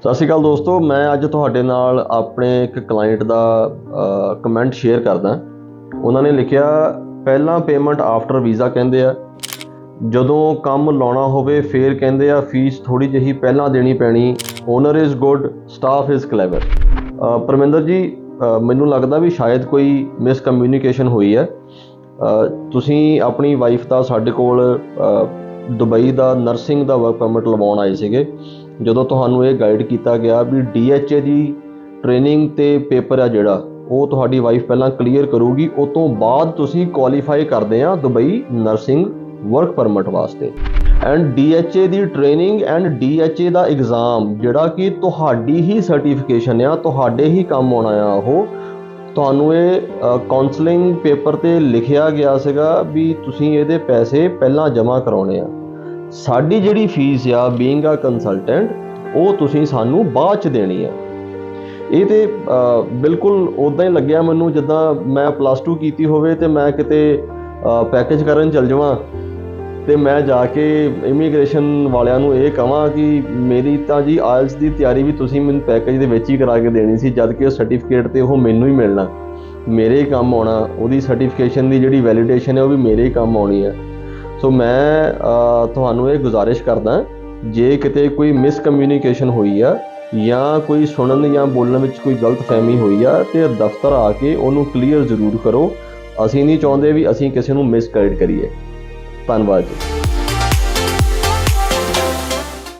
ਸਤਿ ਸ਼੍ਰੀ ਅਕਾਲ ਦੋਸਤੋ, ਮੈਂ ਅੱਜ ਤੁਹਾਡੇ ਨਾਲ ਆਪਣੇ ਇੱਕ ਕਲਾਇੰਟ ਦਾ ਕਮੈਂਟ ਸ਼ੇਅਰ ਕਰਦਾ। ਉਹਨਾਂ ਨੇ ਲਿਖਿਆ, ਪਹਿਲਾਂ ਪੇਮੈਂਟ ਆਫਟਰ ਵੀਜ਼ਾ ਕਹਿੰਦੇ ਆ। ਜਦੋਂ ਕੰਮ ਲਾਉਣਾ ਹੋਵੇ, ਫੇਰ ਕਹਿੰਦੇ ਆ ਫੀਸ ਥੋੜੀ ਜਿਹੀ ਪਹਿਲਾਂ ਦੇਣੀ ਪੈਣੀ। Owner is good staff is clever Parminder ji ਮੈਨੂੰ ਲੱਗਦਾ ਵੀ ਸ਼ਾਇਦ ਕੋਈ ਮਿਸਕਮਿਊਨੀਕੇਸ਼ਨ ਹੋਈ ਹੈ। ਤੁਸੀਂ ਆਪਣੀ ਵਾਈਫ ਦਾ ਸਾਡੇ ਕੋਲ ਦੁਬਈ ਦਾ ਨਰਸਿੰਗ ਦਾ ਵਰਕ ਪਰਮਿਟ ਲਵਾਉਣ ਆਏ ਸੀਗੇ। ਜਦੋਂ ਤੁਹਾਨੂੰ ਇਹ ਗਾਈਡ ਕੀਤਾ ਗਿਆ ਵੀ ਡੀਐਚਏ ਦੀ ਟ੍ਰੇਨਿੰਗ ਤੇ ਪੇਪਰ ਆ ਜਿਹੜਾ, ਉਹ ਤੁਹਾਡੀ ਵਾਈਫ ਪਹਿਲਾਂ ਕਲੀਅਰ ਕਰੂਗੀ ਉਸ ਤੋਂ ਬਾਅਦ ਤੁਸੀਂ ਕੁਆਲੀਫਾਈ ਕਰਦੇ ਆ ਦੁਬਈ ਨਰਸਿੰਗ ਵਰਕ ਪਰਮਿਟ ਵਾਸਤੇ। ਐਂਡ ਡੀਐਚਏ ਦੀ ਟ੍ਰੇਨਿੰਗ ਐਂਡ ਡੀਐਚਏ ਦਾ ਐਗਜ਼ਾਮ ਜਿਹੜਾ ਕਿ ਤੁਹਾਡੀ ਹੀ ਸਰਟੀਫਿਕੇਸ਼ਨ ਆ, ਤੁਹਾਡੇ ਹੀ ਕੰਮ ਆਉਣਾ ਆ, ਉਹ ਤੁਹਾਨੂੰ ਇਹ ਕਾਉਂਸਲਿੰਗ ਪੇਪਰ ਤੇ ਲਿਖਿਆ ਗਿਆ ਸੀਗਾ ਵੀ ਤੁਸੀਂ ਇਹਦੇ ਪੈਸੇ ਪਹਿਲਾਂ ਜਮ੍ਹਾਂ ਕਰਾਉਣੇ ਆ। ਸਾਡੀ ਜਿਹੜੀ ਫੀਸ ਆ ਬੀਇੰਗ ਅ ਕੰਸਲਟੈਂਟ ਉਹ ਤੁਸੀਂ ਸਾਨੂੰ ਬਾਅਦ ਚ ਦੇਣੀ ਆ। ਇਹ ਤੇ ਬਿਲਕੁਲ ਉਦਾਂ ਹੀ ਲੱਗਿਆ ਮੈਨੂੰ ਜਿੱਦਾਂ ਮੈਂ ਪਲੱਸ 2 ਕੀਤੀ ਹੋਵੇ ਤੇ ਮੈਂ ਕਿਤੇ ਪੈਕੇਜ ਕਰਨ ਚੱਲ ਜਾਵਾਂ। ਤੇ ਮੈਂ ਜਾ ਕੇ ਇਮੀਗ੍ਰੇਸ਼ਨ ਵਾਲਿਆਂ ਨੂੰ ਇਹ ਕਹਾਂ ਕਿ ਮੇਰੀ ਤਾਂ ਜੀ ਆਇਲਸ ਦੀ ਤਿਆਰੀ ਵੀ ਤੁਸੀਂ ਮੈਨੂੰ ਪੈਕੇਜ ਦੇ ਵਿੱਚ ਹੀ ਕਰਾ ਕੇ ਦੇਣੀ ਸੀ, ਜਦ ਕਿ ਉਹ ਸਰਟੀਫਿਕੇਟ ਤੇ ਉਹ ਮੈਨੂੰ ਹੀ ਮਿਲਣਾ। ਮੇਰੇ ਹੀ ਕੰਮ ਆਉਣਾ, ਉਹਦੀ ਸਰਟੀਫਿਕੇਸ਼ਨ ਦੀ ਜਿਹੜੀ ਵੈਲੀਡੇਸ਼ਨ ਹੈ, ਉਹ ਵੀ ਮੇਰੇ ਹੀ ਕੰਮ ਆਉਣੀ ਹੈ। ਸੋ ਮੈਂ ਤੁਹਾਨੂੰ ਇਹ ਗੁਜ਼ਾਰਿਸ਼ ਕਰਦਾ ਜੇ ਕਿਤੇ ਕੋਈ ਮਿਸਕਮਿਊਨੀਕੇਸ਼ਨ ਹੋਈ ਆ ਜਾਂ ਕੋਈ ਸੁਣਨ ਜਾਂ ਬੋਲਣ ਵਿੱਚ ਕੋਈ ਗਲਤਫਹਿਮੀ ਹੋਈ ਆ ਤੇ ਦਫ਼ਤਰ ਆ ਕੇ ਉਹਨੂੰ ਕਲੀਅਰ ਜ਼ਰੂਰ ਕਰੋ। ਅਸੀਂ ਨਹੀਂ ਚਾਹੁੰਦੇ ਵੀ ਅਸੀਂ ਕਿਸੇ ਨੂੰ ਮਿਸਗਾਈਡ ਕਰੀਏ। ਧੰਨਵਾਦ ਜੀ।